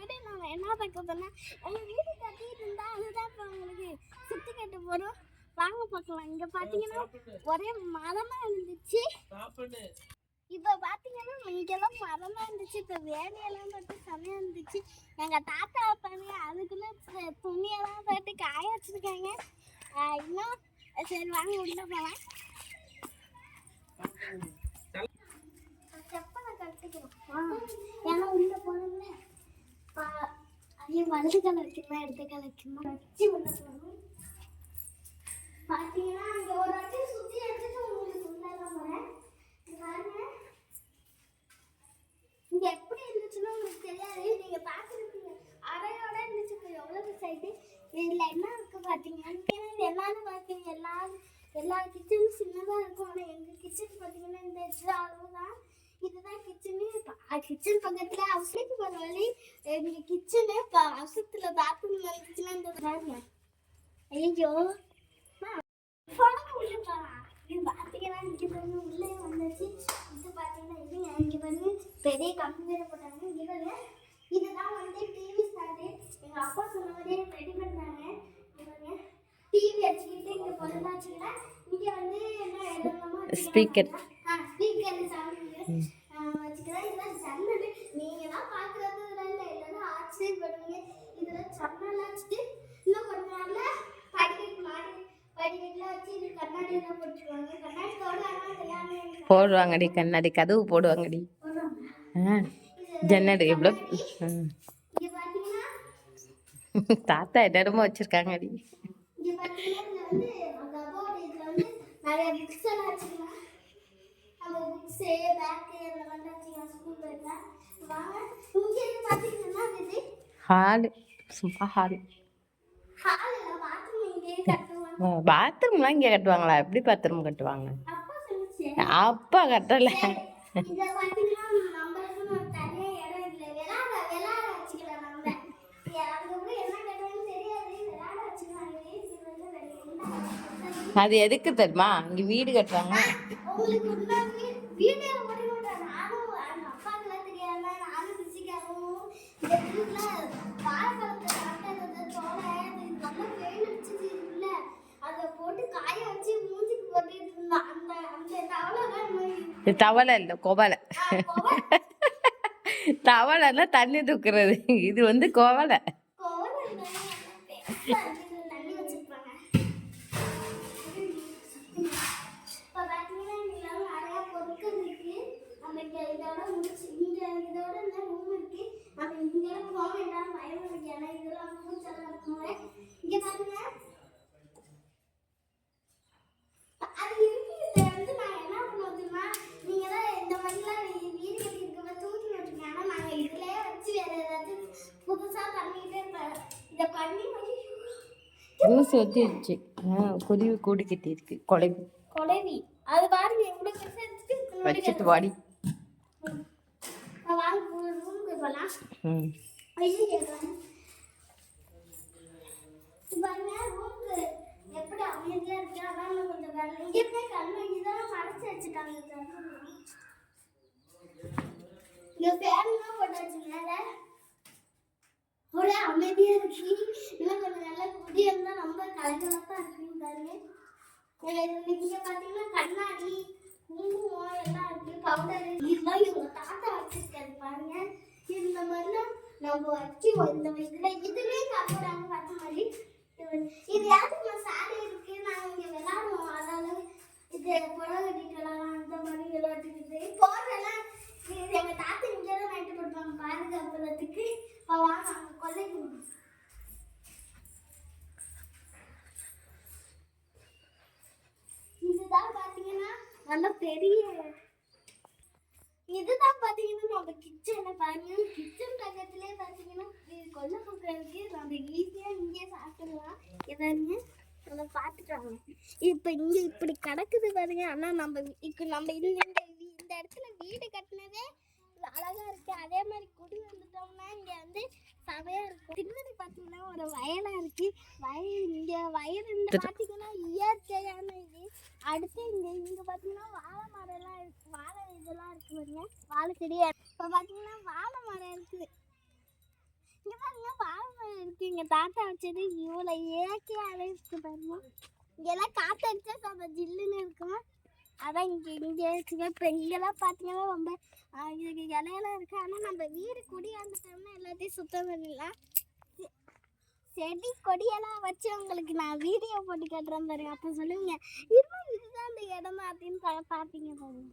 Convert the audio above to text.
வீடு நான் என்ன பார்க்க போனேன் எங்கள் வீடு கட்டிட்டு இருந்தா அதுதான் இப்போ உங்களுக்கு சுற்றி கட்ட போகிறோம் வாங்க பார்க்கலாம். இங்கே பார்த்தீங்கன்னா ஒரே மரமாக இருந்துச்சு. இப்போ பார்த்தீங்கன்னா இங்கெல்லாம் மரமாக இருந்துச்சு. இப்போ வேலையெல்லாம் போட்டு செமையாக இருந்துச்சு. எங்கள் தாத்தா பாருங்க அதுக்குள்ளே துணியெல்லாம் போட்டு காய வச்சுருக்காங்க. இன்னும் சரி வாங்க உள்ள போகலாம் செப்பலை கட்டிக்கிறோம் ஏன்னா உள்ள ஐயோ வலது கால வச்சுக்கலாம் இடது கால வச்சு உள்ள போகணும் பார்த்தீங்கன்னா அங்கே ஒரு வாட்டி சுற்றி எடுத்துட்டு உங்களுக்கு சுந்தரம் போகிறேன் பாருங்க. இங்க எப்படி இருந்துச்சுன்னு உங்களுக்கு தெரியாது. நீங்க பார்த்துருப்பீங்க. அறையோட இருந்துச்சு. இப்போ எவ்வளோ சைடு ஆயிட்டு இதுல என்ன இருக்கு பார்த்தீங்கன்னா இது எல்லாரும் பார்த்தீங்க எல்லாரும் எல்லா கிச்சனும் சின்னதாக இருக்கும். ஆனால் எங்கள் கிச்சன் பார்த்தீங்கன்னா இந்த இடத்துல அளவு தான் இதுதான் கிச்சனு கிச்சன் பக்கத்தில் அவசரத்துக்கு போகிற வழி எங்கள் கிச்சனு அவசரத்தில் பாத்ரூம் வந்துச்சுன்னா இந்த பாருங்க ஐயோ பார்த்தீங்கன்னா இங்கே பாருங்க உள்ளே வந்துச்சு. இது பார்த்தீங்கன்னா இங்கே பாருங்க. பெரிய கம்ப்யூட்டர் போட்டாங்க இங்கே பாருங்க. இதுதான் வந்து டிவி ஸ்டாண்டு எங்கள் அப்பா சொன்ன மாதிரியே ரெடி பண்ணாங்க டிவி வச்சுக்கிட்டு இங்கே வச்சுக்கிட்டா இங்கே வந்து என்ன ஸ்பீக்கர் வச்சுக்கிறேன். இதெல்லாம் ஜன்னல். நீங்கள் தான் பார்க்குறது இதெல்லாம் இல்லை இல்லைன்னா ஆச்சரியப்படுவீங்க இதெல்லாம் ஜன்னல் வச்சுட்டு இன்னும் கொஞ்ச நாளில் படிக்கட்டு மாடி படிக்கட்டில் வச்சு இது கண்ணாடி எல்லாம் போட்டுருவாங்க. கண்ணாடி தோட ஆனால் கல்யாணம் எனக்கு போடுவாங்கடி கண்ணாடி கதவு போடுவாங்கடி. ஜன்னல் எவ்வளோ? தாத்தா என்னென்னமோ வச்சிருக்காங்கடி. நிறைய புக்ஸ் எல்லாம் வச்சுக்கலாம் நம்ம பேக்கு அந்த மாதிரி ஸ்கூல் போயிருக்கேன் வாங்க இங்கே இருந்து பார்த்தீங்கன்னா இது ஹாலு. சும்மா ஹால். ஹாலில் பாத்ரூம் இங்கே கட்டுவாங்க பாத்ரூம்லாம் இங்கே கட்டுவாங்களா? எப்படி பாத்ரூம் கட்டுவாங்க? அப்பா சொல்லுச்சு கட்டலை. ஒரு இடம் விளாட விளாட வச்சுக்கலாம் நம்ம என்ன தெரியாது விளாட வச்சுக்கலாம் அது எதுக்கு தெரியுமா? இங்கே வீடு கட்டுவாங்க உங்களுக்கு இன்னொரு வீ- வீடியோ போட்டு விட்டேன். நானும் எங்க அப்பாக்கெல்லாம் தெரியாம நானும் பிசிக்காகவும் இந்த வீட்டுல வாழைப்பழத்தை சாப்பிட்டது தோலை இது நல்லா வெயில் அடிச்சது இருக்குல்ல அதை போட்டு காய வச்சு மூஞ்சிக்கு போட்டுட்டு இருந்தோம் அந்த அந்த தவளை தான் இது தவளை இல்லை கோவலை தவளைன்னா தண்ணி தூக்குறது. இது வந்து கோவலை இருக்கு நம்ம இங்கே போக வேண்டாம் பயம் இருக்கு ஏன்னா இதெல்லாம் பூச்செல்லாம் இருக்குங்க இங்கே பாருங்க. அது இருக்கு இதை வந்து நான் என்ன பண்ணுவோம் தெரியுமா? நீங்க தான் இந்த மாதிரிலாம் வீ- வீடு கட்டி இருக்க தூக்கி விட்டுருங்க ஆனா நாங்க இதுலயே வச்சு வேற ஏதாச்சும் புதுசா பண்ணிட்டே இருப்பேன் இதை பண்ணி பண்ணி ஜூஸ் வச்சிருச்சு ஆ குருவி கூடு கட்டி இருக்கு கொலைவி. அது பாருங்க முன்னாடி வச்சுட்டு வாடி. போகலாம் பாருங்க ரூமுக்கு எப்படி அமைதியா இருக்கு அதான் கொஞ்சம் இங்க இருந்தே கண்ணு இதெல்லாம் மறைச்சு வச்சுட்டாங்க. இங்க ஃபேன்லாம் போட்டாச்சு மேல. ஒரே அமைதியா இருக்கு. இன்னும் கொஞ்சம் நல்லா குடி இருந்தா ரொம்ப கலகலப்பா இருக்கு பாருங்க. இங்க பாத்தீங்கன்னா கண்ணாடி குங்குமம் எல்லாம் இருக்கு பவுடர் இதெல்லாம் இவங்க தாத்தா வச்சிருக்காரு பாருங்க. இந்த மாதிரிலாம் நம்ம வச்சு இந்த இதுல இதுலயே சாப்பிடுறாங்க பார்த்த மாதிரி இது- இது யாருக்கு சாரி இருக்கு. நாங்கள் இங்கே விளாடுவோம். அதாவது இது புடவை கட்டிக்கலாம் அந்த மாதிரி விளையாட்டுக்கிட்டு போடுறதெல்லாம் இது எங்கள் தாத்தா இங்கே தான் நைட்டு கொடுப்பாங்க. பாதுகாப்புறதுக்கு. அப்ப வாங்க அங்க கொல்லைக்கு இதுதான் பாத்தீங்கன்னா நல்ல பெரிய இதுதான் பாத்தீங்கன்னா நம்ம கிச்சனை பாருங்க. கிச்சன் பக்கத்துலேயே பாத்தீங்கன்னா இது கொல்லை பக்கம் இருக்கு. நம்ம ஈஸியா இங்கே சாப்பிடலாம் இதாங்க நம்ம பார்த்துட்டாங்க இப்போ இங்க இப்படி கிடக்குது பாருங்க. ஆனா நம்ம இப்போ நம்ம இந்த இந்த இடத்துல வீடு கட்டினதே அழகா இருக்கு. அதே மாதிரி குடி வந்துட்டோம்னா இங்க வந்து சமையா இருக்கும். பின்னாடி பாத்தீங்கன்னா ஒரு வயலா இருக்கு. வயல் இங்க வயல் இந்த பாத்தீங்கன்னா இயற்கையான இது. அடுத்து இங்க இங்க பாத்தீங்கன்னா வாழை மரம் எல்லாம் இருக்கு வாழை இதெல்லாம் இருக்கு பாருங்க. வாழை செடி இப்ப பாத்தீங்கன்னா வாழை மரம் இருக்குது. இருக்கு. எங்க தாத்தா வச்சது இவ்வளோ இயற்கையாகவே இருக்குது பாருங்க. இங்கெல்லாம் காற்று அடிச்சா ரொம்ப ஜில்லுன்னு இருக்கும். அதான் இங்கே இங்கே இருக்குங்க இப்போ இங்கெல்லாம் பார்த்தீங்கன்னா ரொம்ப ஆஹ், இதுக்கு இலையெல்லாம் இருக்கு. ஆனால் நம்ம வீடு குடியாந்துட்டோம்னா எல்லாத்தையும் சுத்தம் பண்ணிடலாம். செ- செடி கொடியெல்லாம் வச்சு உங்களுக்கு நான் வீடியோ போட்டு கட்டுறேன் பாருங்க. அப்போ சொல்லுவீங்க இன்னும் இதுதான் அந்த இடமா அப்படின்னு பா- பார்ப்பீங்க பாருங்க.